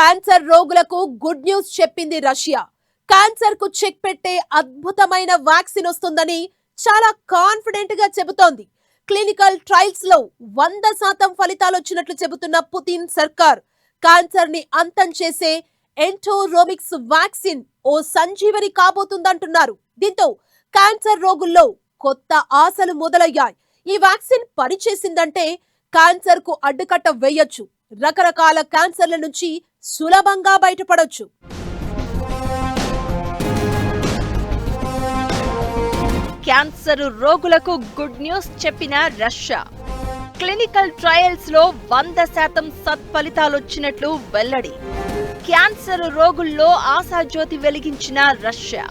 Cancer రోగులకు good news చెప్పింది Russia. క్యాన్సర్కు చెక్ పెట్టే అద్భుతమైన వ్యాక్సిన్ వస్తుందని చాలా కాన్ఫిడెంట్గా చెబుతోంది. క్లినికల్ ట్రయల్స్లో వంద శాతం ఫలితాలు వచ్చినట్లు చెబుతున్న పుతిన్ సర్కార్ క్యాన్సర్ని అంతం చేసే ఎంటోరోమిక్స్ వ్యాక్సిన్ ఓ సంజీవని కాబోతుందంటున్నారు. దీంతో క్యాన్సర్ రోగుల్లో కొత్త ఆశలు మొదలయ్యాయి. ఈ వ్యాక్సిన్ పనిచేసిందంటే క్యాన్సర్కు అడ్డుకట్ట వేయొచ్చు. రకరకాల క్యాన్సర్ల నుంచి సులభంగా బయటపడొచ్చు. క్యాన్సర్ రోగులకు గుడ్ న్యూస్ చెప్పిన రష్యా. క్లినికల్ ట్రయల్స్లో వంద శాతం సత్ఫలితాలొచ్చినట్లు వెల్లడి. క్యాన్సర్ రోగుల్లో ఆశాజ్యోతి వెలిగించిన రష్యా.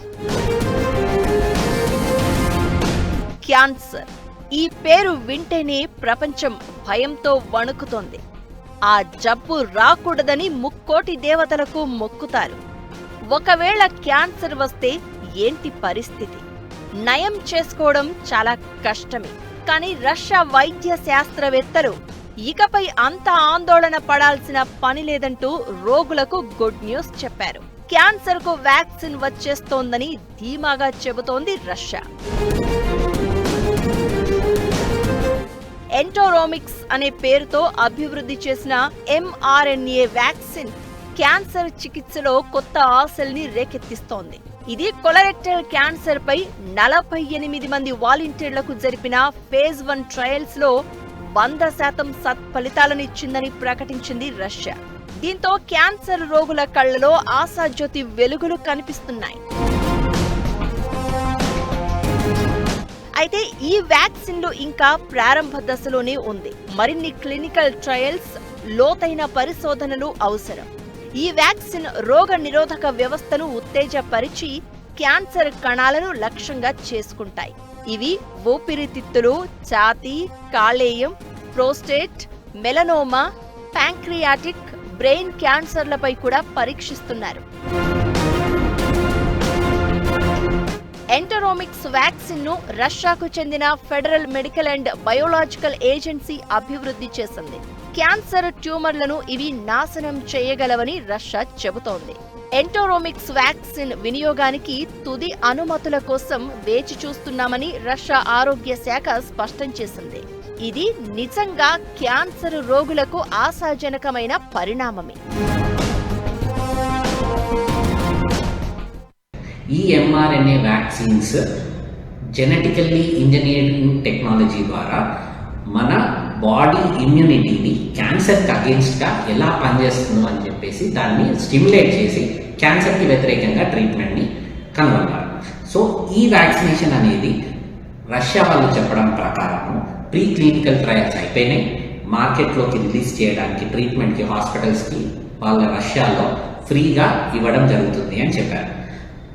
క్యాన్సర్. ఈ పేరు వింటేనే ప్రపంచం భయంతో వణుకుతోంది. ఆ జబ్బు రాకూడదని ముక్కోటి దేవతలకు మొక్కుతారు. ఒకవేళ క్యాన్సర్ వస్తే ఏంటి పరిస్థితి? నయం చేసుకోవడం చాలా కష్టమే. కానీ రష్యా వైద్య శాస్త్రవేత్తలు ఇకపై అంత ఆందోళన పడాల్సిన పని లేదంటూ రోగులకు గుడ్ న్యూస్ చెప్పారు. క్యాన్సర్కు వ్యాక్సిన్ వచ్చేస్తోందని ధీమాగా చెబుతోంది రష్యా. ఎంటోరోమిక్స్ అనే పేరుతో అభివృద్ధి చేసిన ఎంఆర్ఎన్ఏ వ్యాక్సిన్ క్యాన్సర్ చికిత్సలో కొత్త ఆశల్ని రేకెత్తిస్తోంది. ఇది కొలరెక్టల్ క్యాన్సర్ పై నలభై ఎనిమిది మంది వాలంటీర్లకు జరిపిన ఫేజ్ వన్ ట్రయల్స్లో వంద శాతం సత్ఫలితాలనిచ్చిందని ప్రకటించింది రష్యా. దీంతో క్యాన్సర్ రోగుల కళ్ళలో ఆశాజ్యోతి వెలుగులు కనిపిస్తున్నాయి. అయితే ఈ వ్యాక్సిన్లు ఇంకా ప్రారంభ దశలోనే ఉంది. మరిన్ని క్లినికల్ ట్రయల్స్ లోతైన పరిశోధనలు అవసరం. ఈ వ్యాక్సిన్ రోగ నిరోధక వ్యవస్థను ఉత్తేజపరిచి క్యాన్సర్ కణాలను లక్ష్యంగా చేసుకుంటాయి. ఇవి ఊపిరితిత్తులు ఛాతీ కాలేయం ప్రోస్టేట్ మెలనోమా ప్యాంక్రియాటిక్ బ్రెయిన్ క్యాన్సర్లపై కూడా పరీక్షిస్తున్నారు. ఎంటరోమిక్స్ వ్యాక్సిన్ను రష్యాకు చెందిన federal medical and biological agency అభివృద్ధి చేసింది. క్యాన్సర్ ట్యూమర్లను ఇవి నాశనం చేయగలవని రష్యా చెబుతోంది. ఎంటోరోమిక్స్ వ్యాక్సిన్ వినియోగానికి తుది అనుమతుల కోసం వేచి చూస్తున్నామని రష్యా ఆరోగ్య శాఖ స్పష్టం చేసింది. ఇది నిజంగా క్యాన్సర్ రోగులకు ఆశాజనకమైన పరిణామమే. ఈ mRNA vaccines genetically engineering technology ద్వారా మన బాడీ ఇమ్యూనిటీని క్యాన్సర్కి అగేన్స్ట్గా ఎలా పనిచేస్తుందో అని చెప్పేసి దాన్ని స్టిమ్యులేట్ చేసి క్యాన్సర్కి వ్యతిరేకంగా ట్రీట్మెంట్ని కనుగొన్నారు. సో ఈ వ్యాక్సినేషన్ అనేది రష్యా వాళ్ళు చెప్పడం ప్రకారం ప్రీ క్లినికల్ ట్రయల్స్ అయిపోయినాయి. మార్కెట్లోకి రిలీజ్ చేయడానికి ట్రీట్మెంట్కి హాస్పిటల్స్కి వాళ్ళ రష్యాలో ఫ్రీగా ఇవ్వడం జరుగుతుంది అని చెప్పారు.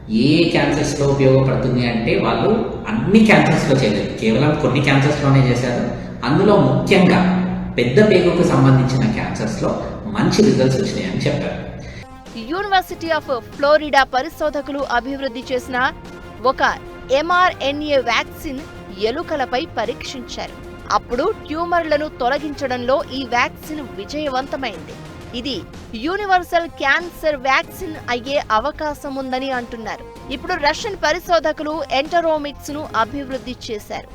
ఏ క్యాన్సర్స్లో ఉపయోగపడుతుంది అంటే వాళ్ళు అన్ని క్యాన్సర్స్లో చేయలేదు కేవలం కొన్ని క్యాన్సర్స్లోనే చేశారు. అందులో ముఖ్యంగా పెద్ద పేగుకు సంబంధించిన క్యాన్సర్స్లో మంచి రిజల్ట్స్ వచ్చినాయని చెప్పారు. యూనివర్సిటీ ఆఫ్ ఫ్లోరిడా పరిశోధకులు అభివృద్ధి చేసిన ఒక ఎంఆర్ఎన్ఏ వ్యాక్సిన్ ఎలుకలపై పరీక్షించారు. అప్పుడు ట్యూమర్లను తొలగించడంలో ఈ వ్యాక్సిన్ విజయవంతమైంది. ఇది యూనివర్సల్ క్యాన్సర్ వ్యాక్సిన్ అయ్యే అవకాశం ఉందని అంటున్నారు. ఇప్పుడు రష్యన్ పరిశోధకులు ఎంటరోమిక్స్ను అభివృద్ధి చేశారు.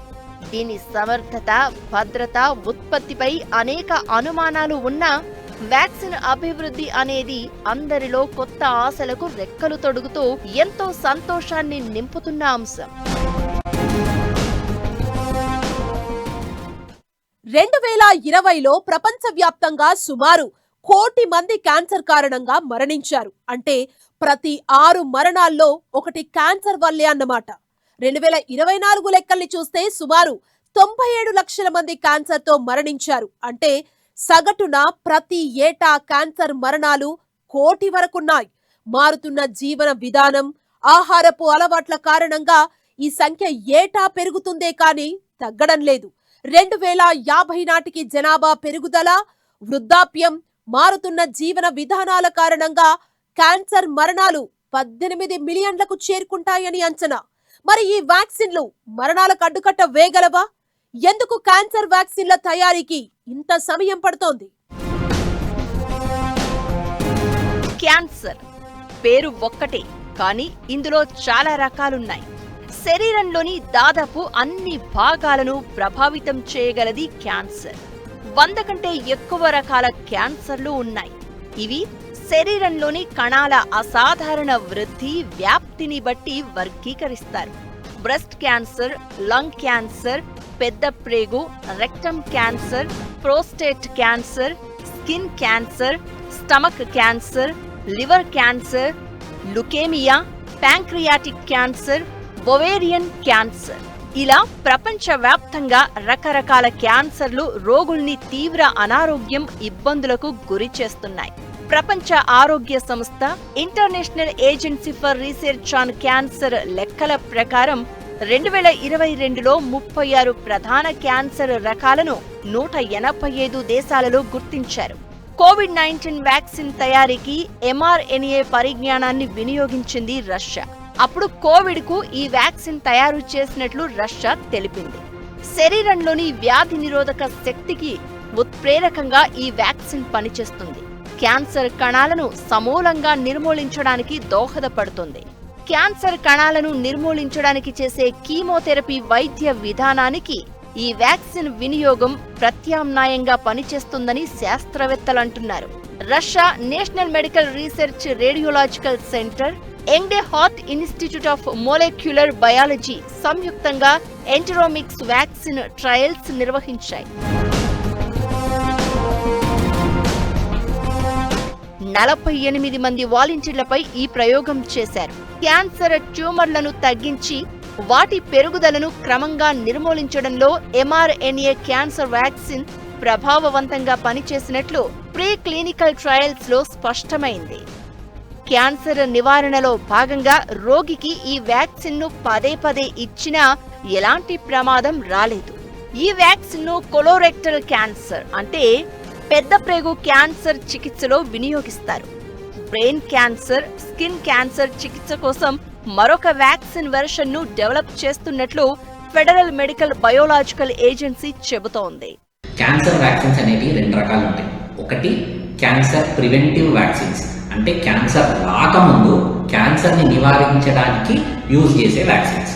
దీని సమర్థత భద్రత ఉత్పత్తిపై అనేక అనుమానాలు ఉన్నా వ్యాక్సిన్ అభివృద్ధి అనేది అందరిలో కొత్త ఆశలకు రెక్కలు తొడుగుతూ ఎంతో సంతోషాన్ని నింపుతున్న అంశం. రెండు వేల ఇరవైలో ప్రపంచవ్యాప్తంగా సుమారు కోటి మంది క్యాన్సర్ కారణంగా మరణించారు. అంటే ప్రతి ఆరు మరణాల్లో ఒకటి క్యాన్సర్ వల్లే అన్నమాట. రెండు వేల ఇరవై నాలుగు లెక్కల్ని చూస్తే సుమారు తొంభై ఏడు లక్షల మంది క్యాన్సర్తో మరణించారు. అంటే సగటున ప్రతి ఏటా క్యాన్సర్ మరణాలు కోటి వరకున్నాయి. మారుతున్న జీవన విధానం ఆహారపు అలవాట్ల కారణంగా ఈ సంఖ్య ఏటా పెరుగుతుందే కానీ తగ్గడం లేదు. రెండు వేల యాభై నాటికి జనాభా పెరుగుదల వృద్ధాప్యం మారుతున్న జీవన విధానాల కారణంగా క్యాన్సర్ మరణాలు పద్దెనిమిది మిలియన్లకు చేరుకుంటాయని అంచనా. మరి ఈ వ్యాక్సిన్లు మరణాలకు అడ్డుకట్ట వేయగలవా? ఎందుకు క్యాన్సర్ వ్యాక్సిన్ల తయారీకి ఇంత సమయం పడుతోంది? క్యాన్సర్ పేరు ఒక్కటే కానీ ఇందులో చాలా రకాలున్నాయి. శరీరంలోని దాదాపు అన్ని భాగాలను ప్రభావితం చేయగలది క్యాన్సర్. వంద కంటే ఎక్కువ రకాల క్యాన్సర్లు ఉన్నాయి. ఇవి శరీరంలోని కణాల అసాధారణ వృద్ధి వ్యాప్తిని బట్టి వర్గీకరిస్తారు. బ్రెస్ట్ క్యాన్సర్ లంగ్ క్యాన్సర్ పెద్ద ప్రేగు rectum cancer prostate cancer skin cancer stomach cancer liver cancer leukaemia pancreatic cancer ovarian cancer. ఇలా ప్రపంచవ్యాప్తంగా రకరకాల క్యాన్సర్లు రోగుల్ని తీవ్ర అనారోగ్యం ఇబ్బందులకు గురి చేస్తున్నాయి. ప్రపంచ ఆరోగ్య సంస్థ international agency for research on cancer లెక్కల ప్రకారం రెండు వేల ఇరవై రెండులో ముప్పై ఆరు ప్రధాన క్యాన్సర్ రకాలను నూట ఎనభై ఐదు దేశాలలో గుర్తించారు. కోవిడ్ నైన్టీన్ వ్యాక్సిన్ తయారీకి ఎంఆర్ఎన్ఏ పరిజ్ఞానాన్ని వినియోగించింది రష్యా. అప్పుడు కోవిడ్కు ఈ వ్యాక్సిన్ తయారు చేసినట్లు రష్యా తెలిపింది. శరీరంలోని వ్యాధి నిరోధక శక్తికి ఉత్ప్రేరకంగా ఈ వ్యాక్సిన్ పనిచేస్తుంది. క్యాన్సర్ కణాలను సమూలంగా నిర్మూలించడానికి దోహదపడుతుంది. క్యాన్సర్ కణాలను నిర్మూలించడానికి చేసే కీమోథెరపీ వైద్య విధానానికి ఈ వ్యాక్సిన్ వినియోగం ప్రత్యామ్నాయంగా పనిచేస్తుందని శాస్త్రవేత్తలు అంటున్నారు Russia national medical research radiological centre ఎంగ్డే heart institute of molecular biology సంయుక్తంగా ఎంటరోమిక్స్ వ్యాక్సిన్ ట్రయల్స్ నిర్వహించాయి. నలభై ఎనిమిది మంది వాలంటీర్లపై ఈ ప్రయోగం చేశారు. క్యాన్సర్ ట్యూమర్లను తగ్గించి వాటి పెరుగుదలను క్రమంగా నిర్మూలించడంలో ఎంఆర్ఎన్ఏ క్యాన్సర్ వ్యాక్సిన్ ప్రభావవంతంగా పనిచేసినట్లు ప్రీ క్లినికల్ ట్రయల్స్లో స్పష్టమైంది. క్యాన్సర్ నివారణలో భాగంగా రోగికి ఈ వ్యాక్సిన్ను పదే పదే ఇచ్చినా ఎలాంటి ప్రమాదం రాలేదు. ఈ వ్యాక్సిన్ను కొలోరెక్టల్ క్యాన్సర్ అంటే పెద్ద ప్రేగు క్యాన్సర్ చికిత్సలో వినియోగిస్తారు. బ్రెయిన్ క్యాన్సర్ స్కిన్ క్యాన్సర్ చికిత్స కోసం మరొక వ్యాక్సిన్ వెర్షన్ను డెవలప్ చేస్తున్నట్లు ఫెడరల్ మెడికల్ బయోలాజికల్ ఏజెన్సీ చెబుతోంది. క్యాన్సర్ వ్యాక్సిన్స్ అనేవి రెండు రకాలు ఉంటాయి ఒకటి క్యాన్సర్ ప్రివెంటివ్ వ్యాక్సిన్స్. అంటే క్యాన్సర్ రాకముందు క్యాన్సర్ని నివారించడానికి యూజ్ చేసే వ్యాక్సిన్స్.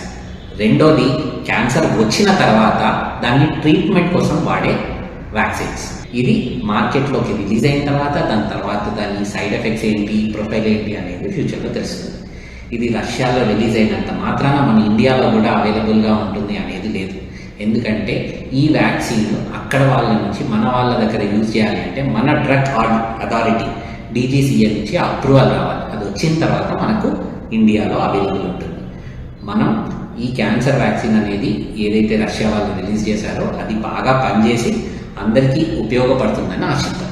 రెండోది క్యాన్సర్ వచ్చిన తర్వాత దాన్ని ట్రీట్మెంట్ కోసం వాడే వ్యాక్సిన్స్. ఇది మార్కెట్లోకి రిలీజ్ అయిన తర్వాత దాని తర్వాత దాని సైడ్ ఎఫెక్ట్స్ ఏంటి ప్రొఫైల్ ఏంటి అనేది ఫ్యూచర్లో తెలుస్తుంది. ఇది రష్యాలో రిలీజ్ అయినంత మాత్రాన మన ఇండియాలో కూడా అవైలబుల్గా ఉంటుంది అనేది లేదు. ఎందుకంటే ఈ వ్యాక్సిన్ అక్కడ వాళ్ళ నుంచి మన వాళ్ళ దగ్గర యూజ్ చేయాలి అంటే మన డ్రగ్ అథారిటీ డీజీసీఏ నుంచి అప్రూవల్ రావాలి. అది వచ్చిన తర్వాత మనకు ఇండియాలో అవైలబుల్ ఉంటుంది. మనం ఈ క్యాన్సర్ వ్యాక్సిన్ అనేది ఏదైతే రష్యా వాళ్ళు రిలీజ్ చేశారో అది బాగా పనిచేసి అందరికీ ఉపయోగపడుతుందని ఆశిద్దాం.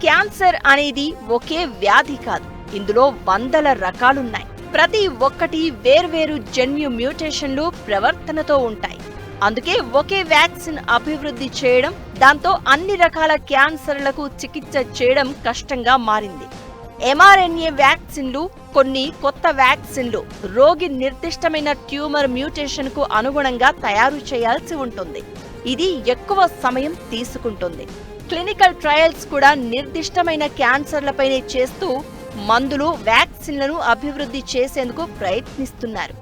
క్యాన్సర్ అనేది ఒకే వ్యాధి కాదు. ఇందులో వందల రకాలున్నాయి. ప్రతి ఒక్కటి వేర్వేరు జన్యు మ్యూటేషన్లు ప్రవర్తనతో ఉంటాయి. అందుకే ఒకే వ్యాక్సిన్ అభివృద్ధి చేయడం దాంతో అన్ని రకాల క్యాన్సర్లకు చికిత్స చేయడం కష్టంగా మారింది. ఎంఆర్ఎన్ఏ వ్యాక్సిన్లు కొన్ని కొత్త వ్యాక్సిన్లు రోగి నిర్దిష్టమైన ట్యూమర్ మ్యూటేషన్కు అనుగుణంగా తయారు చేయాల్సి ఉంటుంది. ఇది ఎక్కువ సమయం తీసుకుంటుంది. క్లినికల్ ట్రయల్స్ కూడా నిర్దిష్టమైన క్యాన్సర్లపైనే చేస్తూ మందులు వ్యాక్సిన్లను అభివృద్ధి చేసేందుకు ప్రయత్నిస్తున్నారు.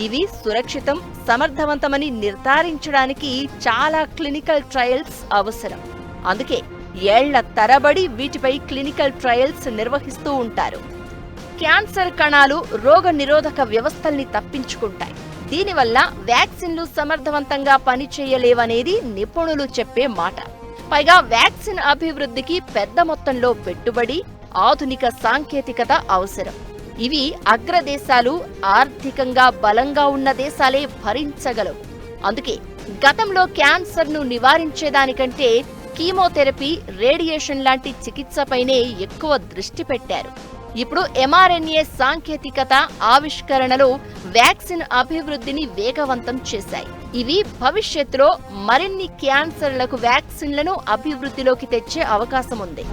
ఇవి సురక్షితం సమర్థవంతమని నిర్ధారించడానికి చాలా క్లినికల్ ట్రయల్స్ అవసరం. అందుకే ఏళ్ళ తరబడి వీటిపై క్లినికల్ ట్రయల్స్ నిర్వహిస్తూ ఉంటారు. క్యాన్సర్ కణాలు రోగ నిరోధక వ్యవస్థల్ని తప్పించుకుంటాయి. దీనివల్ల వ్యాక్సిన్లు సమర్థవంతంగా పనిచేయలేవనేది నిపుణులు చెప్పే మాట. పైగా వ్యాక్సిన్ అభివృద్ధికి పెద్ద మొత్తంలో పెట్టుబడి ఆధునిక సాంకేతికత అవసరం. ఇవి అగ్రదేశాలు ఆర్థికంగా బలంగా ఉన్న దేశాలే భరించగలవు. అందుకే గతంలో క్యాన్సర్ను నివారించేదానికంటే కీమోథెరపీ రేడియేషన్ లాంటి చికిత్సపైనే ఎక్కువ దృష్టి పెట్టారు. ఇప్పుడు ఎంఆర్ఎన్ఏ సాంకేతికత ఆవిష్కరణలు వ్యాక్సిన్ అభివృద్ధిని వేగవంతం చేశాయి. ఇవి భవిష్యత్తులో మరిన్ని క్యాన్సర్లకు వ్యాక్సిన్లను అభివృద్ధిలోకి తెచ్చే అవకాశం ఉంది